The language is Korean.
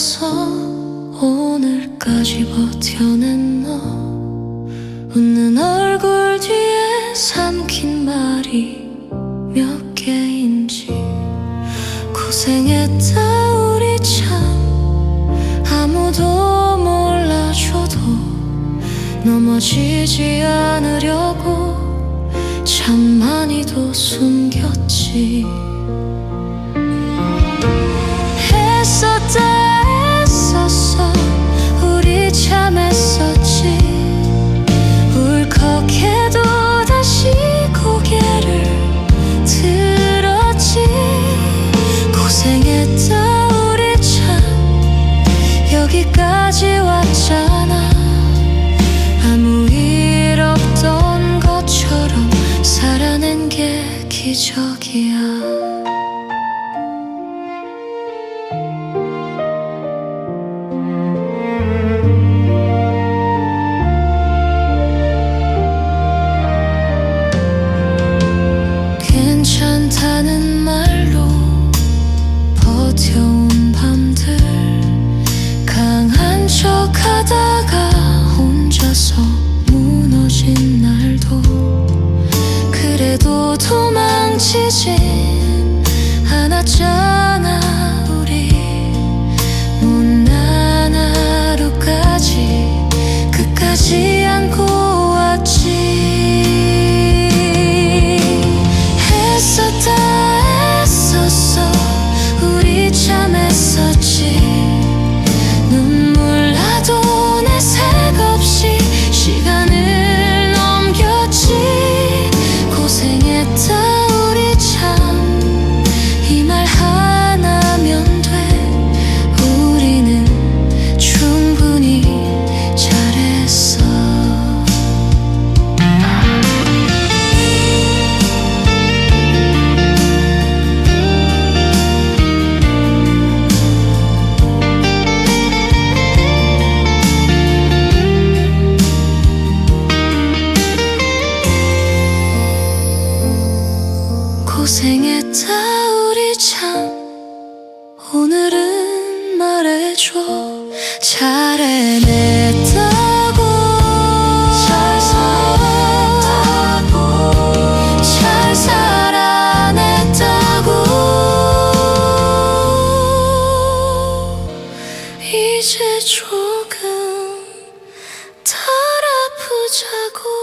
애써서 오늘까지 버텨낸 너. 웃는 얼굴 뒤에 삼킨 말이 몇 개인지. 고생했다 우리 참. 아무도 몰라줘도 넘어지지 않으려고 참 많이도 숨겼지 기적이야 않았 고생했다 우리 참. 오늘은 말해줘. 잘 살아냈다고. 이제 조금 덜 아프자고